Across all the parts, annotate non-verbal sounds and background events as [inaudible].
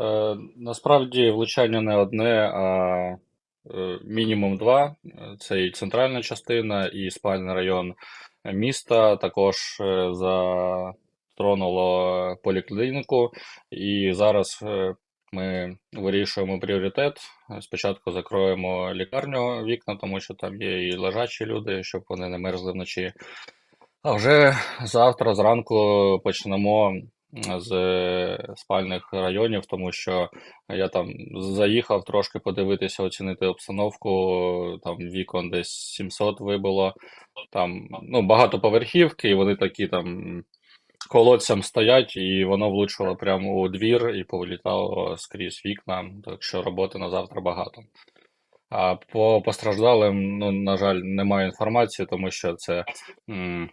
Е, насправді влучання не одне, а е, мінімум два. Це і центральна частина, і спальний район міста. Також е, затронуло поліклініку. І зараз ми вирішуємо пріоритет. Спочатку закроємо лікарню вікна, тому що там є і лежачі люди, щоб вони не мерзли вночі. А вже завтра зранку почнемо з е, спальних районів, тому що я там заїхав трошки подивитися, оцінити обстановку. Там вікон десь 700 вибило. Там ну, багатоповерхівки, і вони такі там колодцям стоять, і воно влучило прямо у двір і повилітало скрізь вікна. Так що роботи на завтра багато. А по постраждалим, ну, на жаль, немає інформації, тому що це. м,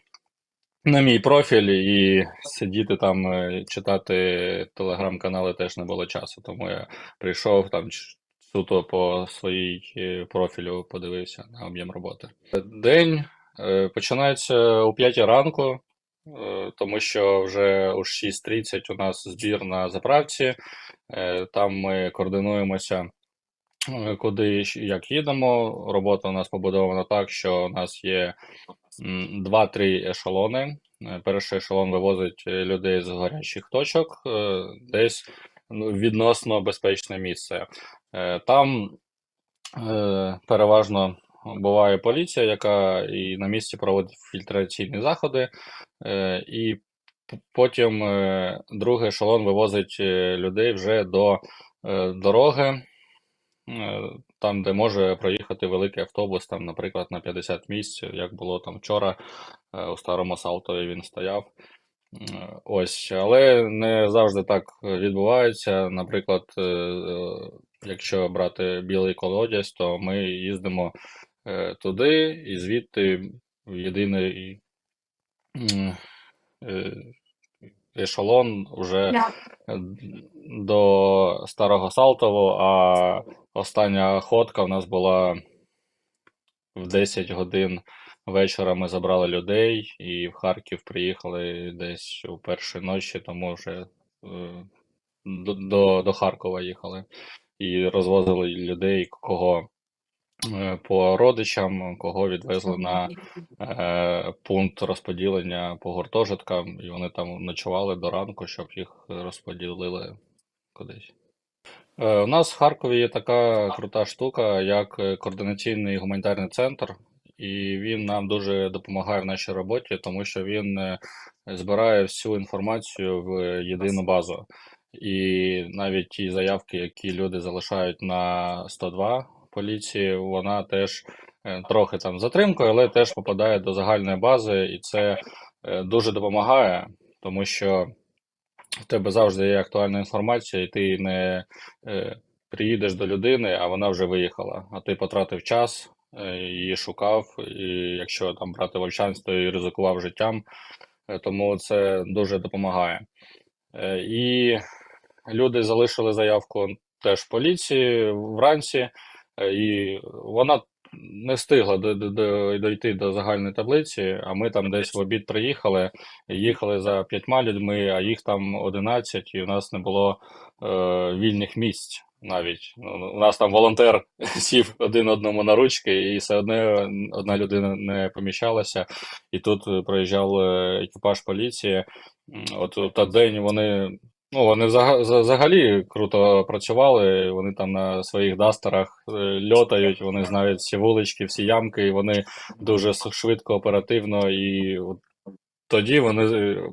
на мій профіль і сидіти там, е, читати телеграм-канали теж не було часу, тому я прийшов там суто по своїй е, профілю, подивився на об'єм роботи. День е, починається о 5 ранку, тому що вже о 6.30 у нас збір на заправці. Там ми координуємося, куди як їдемо. Робота у нас побудована так, що у нас є м, два-три ешелони. Е, Перший ешелон вивозить е, людей з гарячих точок е, десь ну, відносно безпечне місце. Там переважно буває поліція, яка і на місці проводить фільтраційні заходи, і потім другий ешелон вивозить людей вже до дороги. Там, де може проїхати великий автобус, там, наприклад, на 50 місць, як було там вчора, е, у старому Салтові він стояв. Е, Ось, але не завжди так відбувається. Наприклад, е, якщо брати білий колодязь, то ми їздимо туди і звідти в єдиний ешелон вже до Старого Салтову, а остання ходка в нас була в 10 годин вечора. Ми забрали людей і в Харків приїхали десь у першій ночі, тому вже е, до, до, до Харкова їхали і розвозили людей, кого е, по родичам, кого відвезли на е, пункт розподілення по гуртожиткам, і вони там ночували до ранку, щоб їх розподілили кудись. Е, У нас в Харкові є така крута штука, як е, координаційний гуманітарний центр, і він нам дуже допомагає в нашій роботі, тому що він е, збирає всю інформацію в єдину базу. І навіть ті заявки, які люди залишають на 102 поліції, вона теж трохи там затримкою, але теж попадає до загальної бази, і це дуже допомагає, тому що в тебе завжди є актуальна інформація, і ти не е, приїдеш до людини, а вона вже виїхала. А ти потратив час, е, її шукав, і якщо там брати Вовчанськ, то і ризикував життям. Е, тому це дуже допомагає. Е, і люди залишили заявку теж в поліції вранці, е, і вона не встигла до, до, до, дойти до загальної таблиці, а ми там десь в обід приїхали, їхали за п'ятьма людьми, а їх там 11, і у нас не було е, вільних місць навіть. Ну, У нас там волонтер [laughs] сів один одному на ручки, і все одно одна людина не поміщалася. І тут е, проїжджав е, екіпаж поліції. От той день вони. Ну, вони взагалі круто працювали, вони там на своїх дастерах е, льотають, вони знають всі вулички, всі ямки, і вони дуже швидко, оперативно, і от тоді вони е,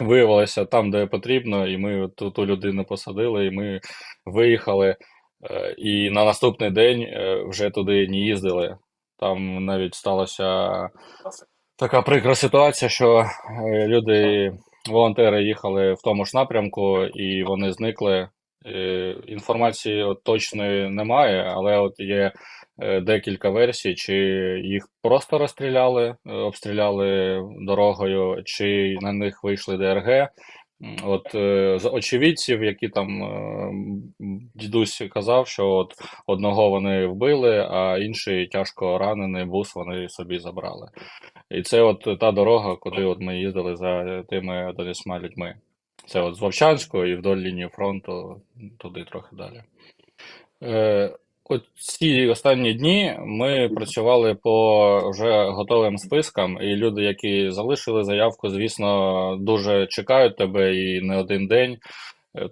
виявилися там, де потрібно, і ми ту, ту людину посадили, і ми виїхали, е, і на наступний день вже туди не їздили. Там навіть сталася така прикра ситуація, що люди, волонтери їхали в тому ж напрямку, і вони зникли. Е, Інформації от точної немає, але от є е, декілька версій, чи їх просто розстріляли, е, обстріляли дорогою, чи на них вийшли ДРГ. От з очевидців, які там дідусь казав, що от одного вони вбили, а інший тяжко ранений бус вони собі забрали. І це от та дорога, куди от ми їздили за тими 11 людьми. Це от з Вовчанського і вдоль лінії фронту, туди трохи далі. Е, От ці останні дні ми працювали по вже готовим спискам, і люди, які залишили заявку, звісно, дуже чекають тебе і не один день,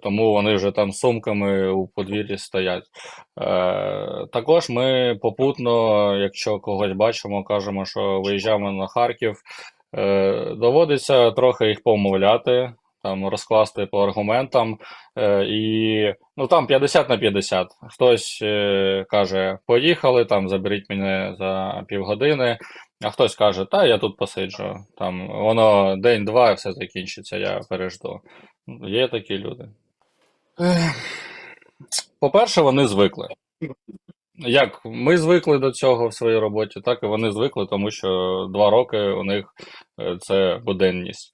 тому вони вже там сумками у подвір'ї стоять. Е, Також ми попутно, якщо когось бачимо, кажемо, що виїжджаємо на Харків. Е, Доводиться трохи їх помовляти, там розкласти по аргументам. Е, І ну там 50 на 50. Хтось е, каже, поїхали, там заберіть мене за півгодини, а хтось каже, та я тут посиджу. Там воно день-два і все закінчиться, я пережду. Є такі люди. Е, По-перше, вони звикли. Як ми звикли до цього в своїй роботі, так і вони звикли, тому що два роки у них це буденність.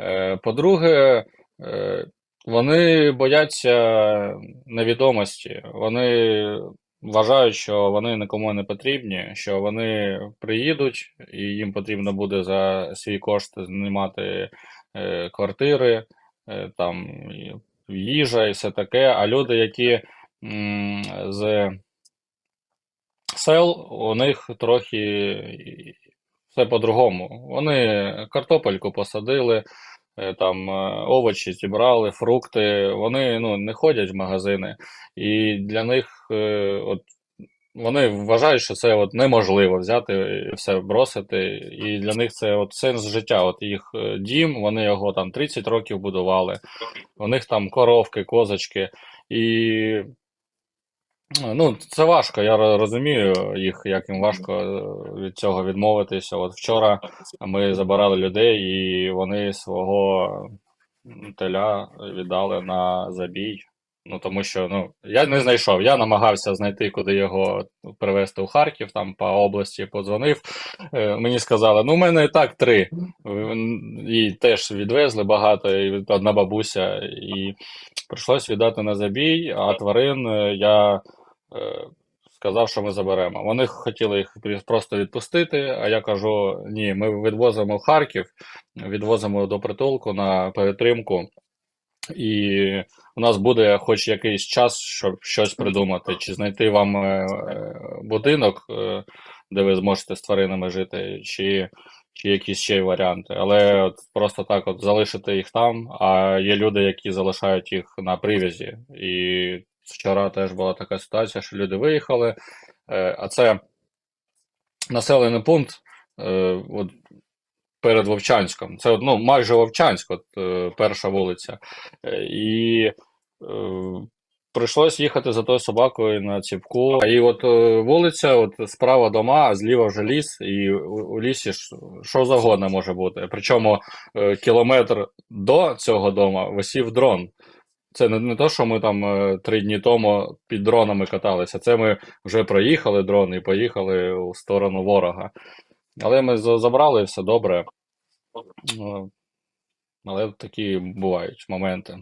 Е, По-друге, е, вони бояться невідомості. Вони вважають, що вони нікому не потрібні, що вони приїдуть, і їм потрібно буде за свій кошт знімати е, квартири, там їжа і все таке. А люди, які з сел, у них трохи все по-другому. Вони картопельку посадили, е, там е, овочі зібрали, фрукти. Вони ну, не ходять в магазини, і для них е, от, вони вважають, що це от неможливо взяти і все бросити. І для них це от сенс життя. От їх дім, вони його там 30 років будували. У них там коровки, козочки. І Ну, це важко, я розумію їх, як їм важко е, від цього відмовитися. От вчора ми забирали людей, і вони свого теля віддали на забій. Ну, тому що ну, я не знайшов. Я намагався знайти, куди його привезти у Харків, там по області подзвонив. Е, Мені сказали, ну, у мене і так три. І теж відвезли багато, і одна бабуся, і прийшлось віддати на забій, а тварин е, я сказав, що ми заберемо. Вони хотіли їх просто відпустити, а я кажу: ні, ми відвозимо в Харків, відвозимо до притулку на перетримку. І у нас буде хоч якийсь час, щоб щось придумати, чи знайти вам е, е, будинок, е, де ви зможете з тваринами жити, чи, чи якісь ще варіанти. Але от просто так от залишити їх там, а є люди, які залишають їх на привязі. І вчора теж була така ситуація, що люди виїхали, е, а це населений пункт. е, От перед Вовчанськом. Це ну, майже Вовчанськ, от, е, перша вулиця. І прийшлось їхати за тою собакою на ціпку. І от вулиця, от справа дома, а зліва вже ліс, і у, лісі що завгодно може бути. Причому кілометр до цього дому висів дрон. Це не, не то, що ми там е, три дні тому під дронами каталися. Це ми вже проїхали дрон і поїхали у сторону ворога. Але ми забрали все добре. Ну, Але такі бувають моменти.